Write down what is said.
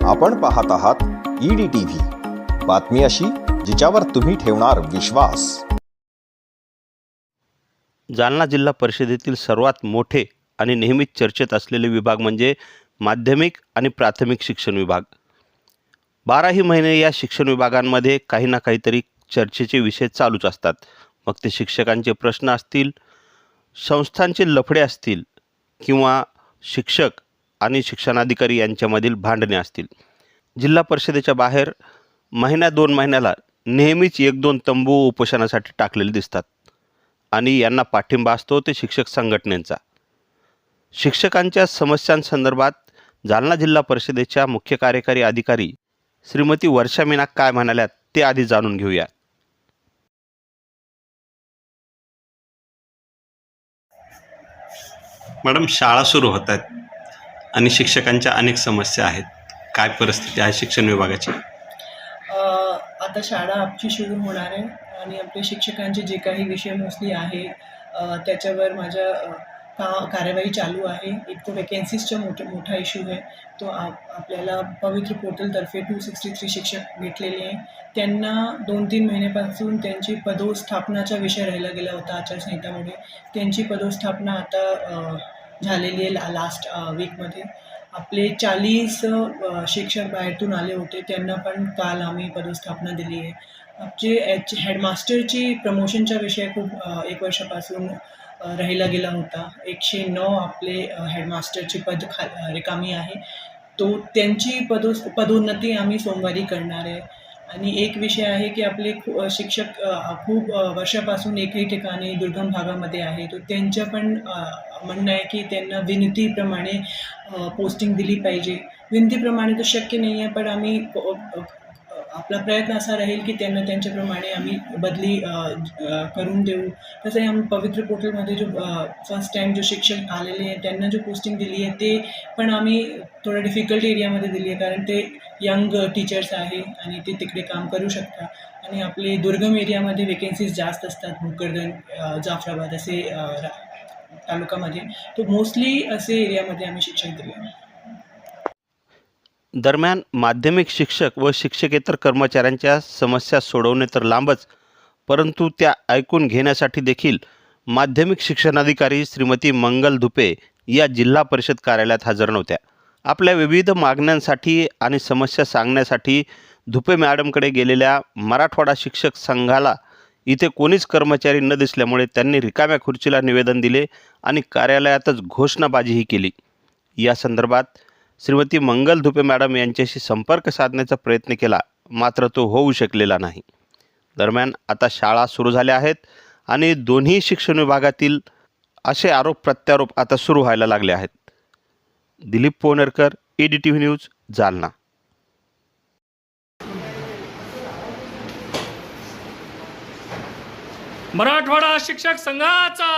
आपण पाहत आहात ईडी टीव्ही बातमी अशी जिच्यावर तुम्ही ठेवणार विश्वास. जालना जिल्हा परिषदेतील सर्वात मोठे आणि नेहमीच चर्चेत असलेले विभाग म्हणजे माध्यमिक आणि प्राथमिक शिक्षण विभाग. बाराही महिने या शिक्षण विभागांमध्ये काही ना काहीतरी चर्चेचे विषय चालूच असतात. मग ते शिक्षकांचे प्रश्न असतील संस्थांचे लफडे असतील किंवा शिक्षक आणि शिक्षणाधिकारी यांच्यामधील भांडणे असतील. जिल्हा परिषदेच्या बाहेर महिन्या दोन महिन्याला नेहमीच एक दोन तंबू उपोषणासाठी टाकलेले दिसतात. आणि यांना पाठिंबा असतो ते शिक्षक संघटनेचा. शिक्षकांच्या समस्यांसंदर्भात जालना जिल्हा परिषदेच्या मुख्य कार्यकारी अधिकारी श्रीमती वर्षा मीना काय म्हणाल्यात ते आधी जाणून घेऊया. मॅडम शाळा सुरू होत आहेत. आणि शिक्षकांच्या अनेक समस्या आहेत. काय परिस्थिती आहे शिक्षण विभागाची? आता शाळा आमची सुरू होणार आहे आणि आपले शिक्षकांचे जे काही विषय मोस्टली आहे त्याच्यावर माझ्या का कार्यवाही चालू आहे. एक तो वेकेन्सीजचा मोठा मोठा इश्यू आहे. तो आप आपल्याला पवित्र पोर्टलतर्फे टू सिक्स्टी थ्री शिक्षक भेटलेले आहे. त्यांना दोन तीन महिन्यापासून त्यांची पदोस्थापनाचा विषय राहिला गेला होता आचारसंहितामुळे त्यांची पदोस्थापना आता झालेली आहे ला लास्ट वीकमध्ये आपले चाळीस शिक्षक बाहेरतून आले होते. त्यांना पण काल आम्ही पदस्थापना दिली आहे. आमचे एच हेडमास्टरची प्रमोशनचा विषय खूप एक वर्षापासून राहिला गेला होता. एकशे नऊ आपले हेडमास्टरची पद खा रिकामी आहे. तो त्यांची पदो पदोन्नती आम्ही सोमवारी करणार आहे. आणि एक विषय आहे की आपले खू शिक्षक खूप वर्षापासून एकही ठिकाणी दुर्गम भागामध्ये आहे. तर त्यांचं पण म्हणणं आहे की त्यांना विनंतीप्रमाणे पोस्टिंग दिली पाहिजे. विनंतीप्रमाणे तर शक्य नाही आहे पण आम्ही प- आपला प्रयत्न असा राहील की त्यांना त्यांच्याप्रमाणे आम्ही बदली करून देऊ. तसंही आम्ही पवित्र पोर्टलमध्ये जो फर्स्ट टाईम जो शिक्षक आलेले आहे त्यांना जो पोस्टिंग दिली आहे ते पण आम्ही थोडं डिफिकल्ट एरियामध्ये दिली आहे कारण ते यंग टीचर्स आहे आणि ते तिकडे काम करू शकतात. आणि आपले दुर्गम एरियामध्ये वेकेन्सीज जास्त असतात भोकरदन जाफराबाद असे तालुकामध्ये. तो मोस्टली असे एरियामध्ये आम्ही शिक्षक दिले. आहे दरम्यान माध्यमिक शिक्षक व शिक्षकेतर कर्मचाऱ्यांच्या समस्या सोडवणे तर लांबच परंतु त्या ऐकून घेण्यासाठी देखील माध्यमिक शिक्षणाधिकारी श्रीमती मंगल धुपे या जिल्हा परिषद कार्यालयात हजर नव्हत्या. आपल्या विविध मागण्यांसाठी आणि समस्या सांगण्यासाठी धुपे मॅडमकडे गेलेल्या मराठवाडा शिक्षक संघाला इथे कोणीच कर्मचारी न दिसल्यामुळे त्यांनी रिकाम्या खुर्चीला निवेदन दिले आणि कार्यालयातच घोषणाबाजीही केली. या संदर्भात श्रीमती मंगल धुपे मॅडम यांच्याशी संपर्क साधण्याचा प्रयत्न केला मात्र तो होऊ शकलेला नाही. दरम्यान आता शाळा सुरू झाल्या आहेत आणि दोन्ही शिक्षण विभागातील असे आरोप प्रत्यारोप आता सुरू व्हायला लागले आहेत. Dilip Ponerkar E D T V news Jalna. Marathwada शिक्षक संघाचा!